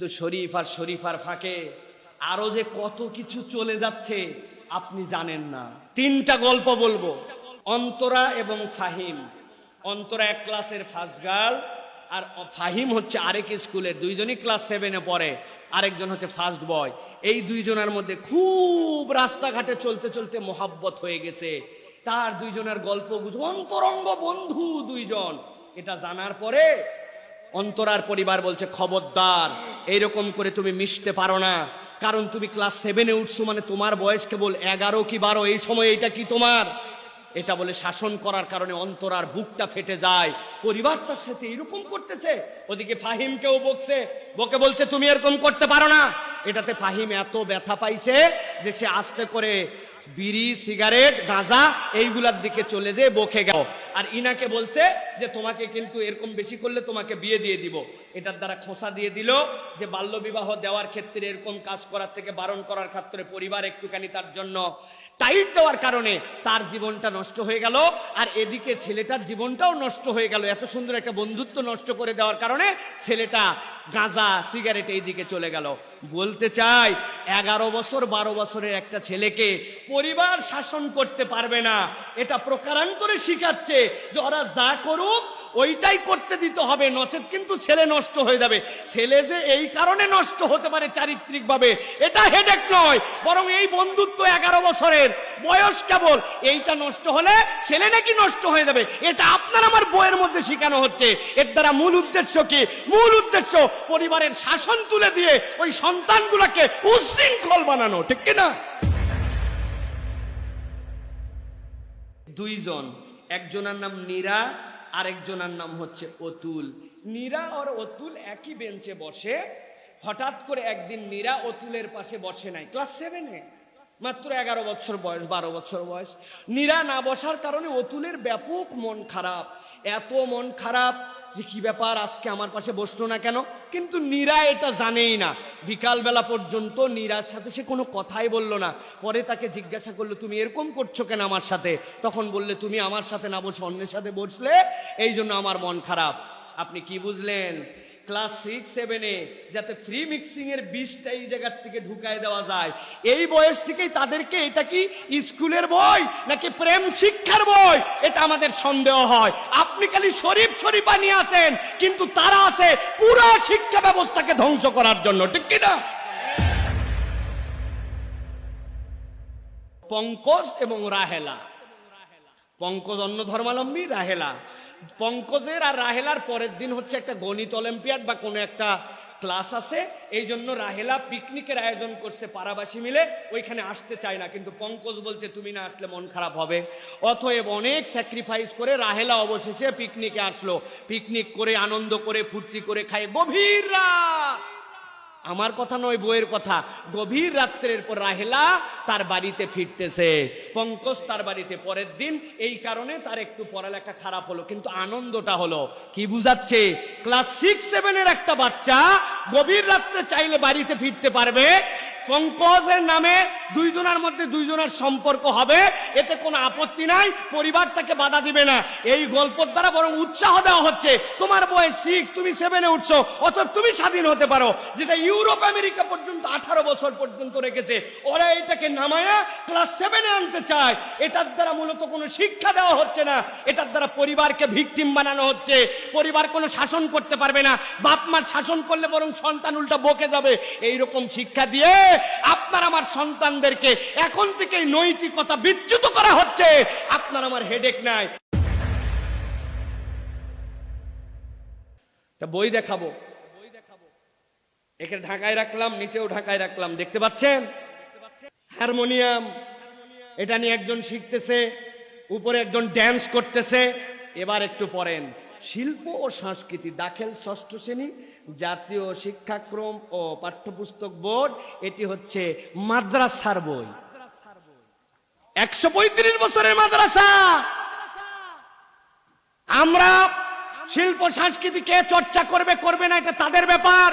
তো শরীফ আর শরীফার ফাঁকে আরও যে কত কিছু চলে যাচ্ছে, আপনি জানেন না। তিনটা গল্প বলব। অন্তরা এবং ফাহিম। অন্তরা এক ক্লাসের ফার্স্ট গার্ল আর ফাহিম হচ্ছে আরেক স্কুলের। দুইজনই ক্লাস সেভেনে পড়ে, আরেকজন হচ্ছে ফার্স্ট বয় এই দুইজনের মধ্যে খুব রাস্তাঘাটে চলতে চলতে মোহাব্বত হয়ে গেছে। তার দুইজনের গল্প বুঝ অন্তরঙ্গ বন্ধু দুইজন। এটা জানার পরে অন্তরার পরিবার বলছে, খবরদার এইরকম করে তুমি মিশতে পারো না। কারণ তুমি ক্লাস সেভেনে উঠছো মানে তোমার বয়স কেবল এগারো কি বারো, এই সময় এটা কি তোমার? এটা বলে শাসন করার কারণে অন্তরার বুকটা ফেটে যায়। পরিবার তার সাথে এরকম করতেছে। ওদিকে ফাহিমকেও বকছে, বকে বলছে, তুমি এরকম করতে পারো না। এটাতে ফাহিম এত ব্যথা পাইছে যে সে আস্তে করে বিড়ি, সিগারেট, গাঁজা, এইগুলার দিকে চলে যেয়ে বকে গেল। আর ইনাকে বলছে যে, তোমাকে কিন্তু এরকম বেশি করলে তোমাকে বিয়ে দিয়ে দিব। এটার দ্বারা খোঁসা দিয়ে দিল যে, বাল্যবিবাহ দেওয়ার ক্ষেত্রে এরকম কাজ করার থেকে বারণ করার ক্ষেত্রে পরিবার একটুখানি তার জন্য টাইট দেওয়ার কারণে তার জীবনটা নষ্ট হয়ে গেল। আর এদিকে ছেলেটার জীবনটাও নষ্ট হয়ে গেল। এত সুন্দর একটা বন্ধুত্ব নষ্ট করে দেওয়ার কারণে ছেলেটা গাঁজা, সিগারেট এই দিকে চলে গেল। বলতে চাই, এগারো বছর, বারো বছরের একটা ছেলেকে পরিবার শাসন করতে পারবে না। এটা প্রকারান্তরে শিখাচ্ছে যে ওরা যা করুক ওইটাই করতে দিতে হবে নচেত কিন্তু ছেলে নষ্ট হয়ে যাবে। ছেলে যে এই কারণে নষ্ট হতে পারে চারিত্রিক ভাবে এটা হেডেক নয়, বরং এই বন্ধুত্ব এগারো বছরের, বয়স কেবল। এইটা নষ্ট হলে ছেলে নাকি নষ্ট হয়ে যাবে, এটা আপনার আমার বইয়ের মধ্যে শেখানো হচ্ছে। এর দ্বারা মূল উদ্দেশ্য কি? মূল উদ্দেশ্য পরিবারের শাসন তুলে দিয়ে ওই সন্তানগুলোকে উশৃঙ্খল বানানো, ঠিক কিনা? দুইজন, একজনের নাম নীরা আরেকজনের নাম হচ্ছে অতুল। মীরা আর অতুল একই বেঞ্চে বসে। হঠাৎ করে একদিন মীরা অতুলের পাশে বসে নাই। ক্লাস সেভেনে মাত্র এগারো বছর বয়স, বারো বছর বয়স। নীরা না বসার কারণে অতুলের ব্যাপক মন খারাপ। এত মন খারাপ যে কি ব্যাপার, আজকে আমার পাশে বসল না কেন? কিন্তু নীরা এটা জানেই না। বিকালবেলা পর্যন্ত নীরার সাথে সে কোনো কথাই বলল না। পরে তাকে জিজ্ঞাসা করল, তুমি এরকম করছ কেন আমার সাথে? তখন বললে, তুমি আমার সাথে না বসে অন্যের সাথে বসলে এই জন্য আমার মন খারাপ। আপনি কি বুঝলেন? ক্লাস সিক্স সেভেনে যাতে ফ্রি মিক্সিং এর বিষটা এই জায়গার থেকে ঢুকায় দেওয়া যায়। এই বয়স থেকেই তাদেরকে এটা কি স্কুলের বই নাকি প্রেম শিক্ষার বই? এটা আমাদের সন্দেহ হয়। আপনি খালি শরীফ শরীফা নিয়ে আছেন কিন্তু তারা আছে পুরো শিক্ষা ব্যবস্থাকে ধ্বংস করার জন্য, ঠিক কিনা? পঙ্কজ এবং রাহেলা। পঙ্কজ অন্য ধর্মালম্বী রাহেলা। পঙ্কজের আর রাহেলার পরের দিন হচ্ছে একটা গণিত অলিম্পিয়াড বা কোনো একটা ক্লাস আছে। এই জন্য রাহেলা পিকনিকের আয়োজন করছে পাড়াবাসী মিলে। ওইখানে আসতে চায় না, কিন্তু পঙ্কজ বলছে, তুমি না আসলে মন খারাপ হবে। অতএব অনেক স্যাক্রিফাইস করে রাহেলা অবশেষে পিকনিকে আসলো। পিকনিক করে, আনন্দ করে, ফুর্তি করে খায় গভীর রাত। আমার কথা নয় বইয়ের কথা। গভীর রাত্রের পর রাহেলা তার বাড়িতে ফিরতেছে। পঙ্কজ তার বাড়িতে পরের দিন, এই কারণে তার একটু পড়ালেখা খারাপ হলো, কিন্তু আনন্দটা হলো, কি বুঝাচ্ছে? ক্লাস সিক্স সেভেনের একটা বাচ্চা গভীর রাত্রে চাইলে বাড়িতে ফিরতে পারবে পঙ্কজের নামে দুইজনের মধ্যে দুইজনের সম্পর্ক হবে। এতে কোনো আপত্তি নাই, পরিবার তাকে বাধা দিবে না। এই গল্পের দ্বারা বরং উৎসাহ দেওয়া হচ্ছে, তোমার বয়স সিক্স তুমি সেভেনে উঠছো অথবা তুমি স্বাধীন হতে পারো। যেটা ইউরোপ, আমেরিকা পর্যন্ত আঠারো বছর পর্যন্ত রেখেছে। ওরা এটাকে নামায়া ক্লাস সেভেনে আনতে চায়। এটার দ্বারা মূলত কোনো শিক্ষা দেওয়া হচ্ছে না। এটার দ্বারা পরিবারকে ভিকটিম বানানো হচ্ছে। পরিবার কোনো শাসন করতে পারবে না। বাপ মার শাসন করলে বরং সন্তান উল্টা বকে যাবে। এইরকম শিক্ষা দিয়ে আপনার আমার সন্তানদেরকে এখন থেকে নৈতিকতা বিচ্যুত করা হচ্ছে। আপনার আমার হেডেক নাই। বই দেখাবো। একে ঢাকায় রাখলাম, নিচেও ঢাকায় রাখলাম। দেখতে পাচ্ছেন? হারমোনিয়াম। এটা নিয়ে একজন শিখতেছে, উপরে একজন ড্যান্স করতেছে। এবার একটু পড়েন। শিল্প ও সংস্কৃতি দাখেল ষষ্ঠ শ্রেণি জাতীয় শিক্ষাক্রম ও পাঠ্যপুস্তক বোর্ড, এটি হচ্ছে মাদ্রাসার বই। একশো পঁয়ত্রিশ বছরের মাদ্রাসা! আমরা শিল্প, সংস্কৃতি কে চর্চা করবে করবে না, এটা তাদের ব্যাপার।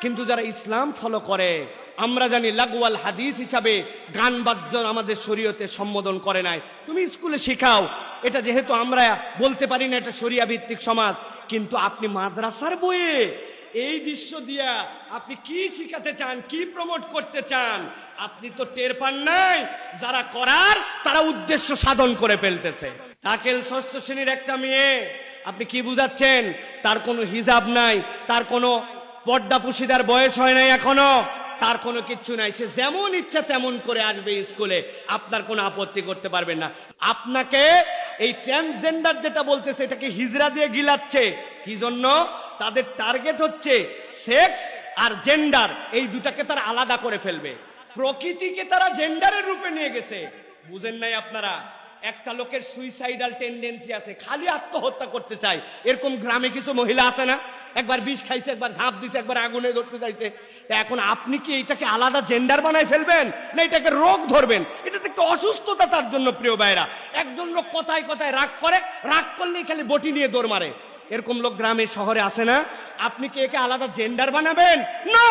কিন্তু যারা ইসলাম ফলো করে আমরা জানি লাগুয়াল হাদিস হিসাবে গান বাদ্য আমাদের শরীয়তে সম্বোধন করে নাই। তুমি স্কুলে শেখাও। এটা যেহেতু আমরা বলতে পারি না, এটা শরিয়া ভিত্তিক সমাজ। কিন্তু আপনি মাদ্রাসার বইয়ে এই দৃশ্য দিয়া আপনি কি শিখাতে চান, কি প্রমোট করতে চান, আপনি তো টের পান নাই। যারা করার, তারা উদ্দেশ্য সাধন করে ফেলতেছে। তাকেল ষষ্ঠ শ্রেণির একটা মেয়ে, আপনি কি বুঝাচ্ছেন? তার কোনো হিজাব নাই, তার কোনো পর্দা পুশিদার বয়স হয় নাই এখনও। তার কোনো কিচ্ছু নাই। সে যেমন ইচ্ছা তেমন করে আসবে স্কুলে। আপনার কোনো আপত্তি করতে পারবেন না। আপনাকে এই ট্রান্সজেন্ডার যেটা বলতেছে, এটাকে হিজরা দিয়ে গিলাচ্ছে। কি জন্য? তাদের টার্গেট হচ্ছে সেক্স আর জেন্ডার এই দুটাকে তারা আলাদা করে ফেলবে। প্রকৃতিকে তারা জেন্ডারের রূপে নিয়ে গেছে। বুঝেন নাই আপনারা? একটা লোকের সুইসাইডাল টেন্ডেন্সি আছে, খালি আত্মহত্যা করতে চায়। এরকম গ্রামে কিছু মহিলা আছে না? একবার বিষ খাইছে, একবার ঝাঁপ দিছে, একবার আগুনে ধরতে চাইছে তা এখন আপনি কি এটাকে আলাদা জেন্ডার বানায় ফেলবেন? না এটাকে রোগ ধরবেন? এটা তো একটা অসুস্থতা তার জন্য প্রিয় ভাইরা একজন লোক কথায় কথায় রাগ করে, রাগ করলেই খালি বটি নিয়ে দৌড় মারে। এরকম লোক গ্রামে, শহরে আসে না। আপনি কি একে আলাদা জেন্ডার বানাবেন? না!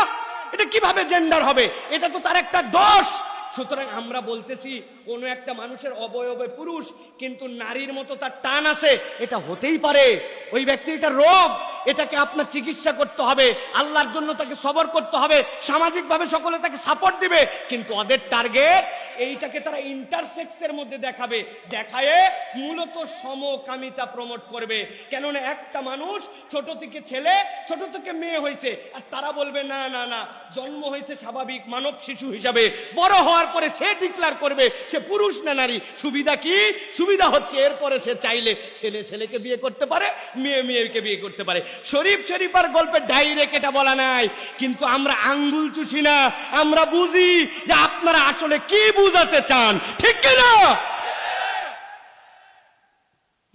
এটা কীভাবে জেন্ডার হবে? এটা তো তার একটা দোষ। সুতরাং আমরা বলতেছি, কোন একটা মানুষের অবয়বে পুরুষ, কিন্তু নারীর মতো তার টান আছে। এটা হতেই পারে। ওই ব্যক্তির এটা রোগ। এটাকে আপনার চিকিৎসা করতে হবে, আল্লাহর জন্য তাকে সবর করতে হবে, সামাজিকভাবে সকলে তাকে সাপোর্ট দিবে, কিন্তু ওদের টার্গেট এইটাকে তারা ইন্টারসেক্সের মধ্যে দেখাবে, দেখায় মূলত সমকামিতা প্রমোট করবে। কেননা একটা মানুষ ছোট থেকে ছেলে, ছোট থেকে মেয়ে হয়েছে, আর তারা বলবে, না না না, জন্ম হয়েছে স্বাভাবিক মানব শিশু হিসাবে। বড় হওয়ার পরে সে ডিক্লার করবে, সে পুরুষ না নারী। সুবিধা কি? সুবিধা হচ্ছে এরপরে সে চাইলে ছেলে ছেলেকে বিয়ে করতে পারে, মেয়ে মেয়েকে বিয়ে করতে পারে। শরীফ শরীফার গল্পে ডাইরেক্ট এটা বলা নাই। কিন্তু আমরা আঙ্গুল চুষি না, আমরা বুঝি যে আপনারা আসলে কি বুঝাতে চান, ঠিক কিনা?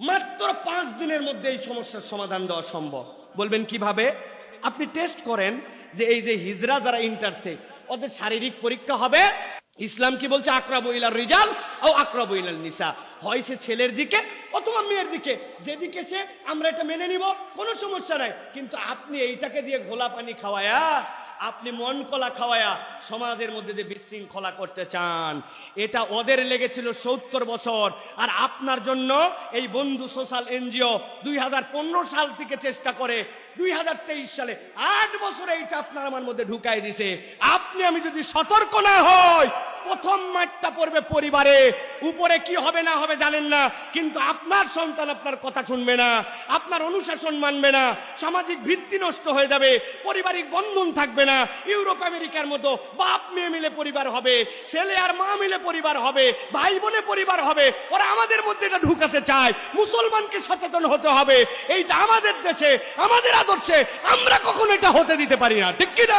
মাত্র পাঁচ দিনের মধ্যে এই সমস্যার সমাধান দেওয়া সম্ভব। বলবেন কীভাবে? আপনি টেস্ট করেন যে এই যে হিজরা যারা ইন্টারসেক্স ওদের শারীরিক পরীক্ষা হবে। ইসলাম কি বলছে? আক্রাবু ইলার রিজাল ও আক্রাবু ইলাল নিসা। হয় সে ছেলের দিকে অথবা মেয়ের দিকে। যেদিকে সে, আমরা এটা মেনে নিব, কোনো সমস্যা নাই। কিন্তু আপনি এইটাকে দিয়ে ঘোলা পানি খাওয়ায়া আপনি মন কলা খাওয়ায়া সমাজের মধ্যে যে বিশৃঙ্খলা করতে চান, এটা ওদের লেগেছিল সত্তর বছর। আর আপনার জন্য এই বন্ধু সোশ্যাল এনজিও দুই হাজার পনেরো সাল থেকে চেষ্টা করে, দুই হাজার তেইশ সালে আট বছরে এইটা আপনার আমার মধ্যে ঢুকাই দিছে। আপনি আমি যদি সতর্ক না হই প্রথম মাঠটা পড়বে পরিবারে। উপরে কি হবে না হবে জানেন না, কিন্তু আপনার সন্তান আপনার কথা শুনবে না, আপনার অনুশাসন মানবে না, সামাজিক ভিত্তি নষ্ট হয়ে যাবে, পারিবারিক বন্ধন থাকবে না, ইউরোপ আমেরিকার মতো বাপ মেয়ে মিলে পরিবার হবে, ছেলে আর মা মিলে পরিবার হবে, ভাই বোনে পরিবার হবে, ওরা আমাদের মধ্যে এটা ঢুকাতে চায়, মুসলমানকে সচেতন হতে হবে, এইটা আমাদের দেশে, আমাদের আদর্শে, আমরা কখনো এটা হতে দিতে পারি না, ঠিক কিনা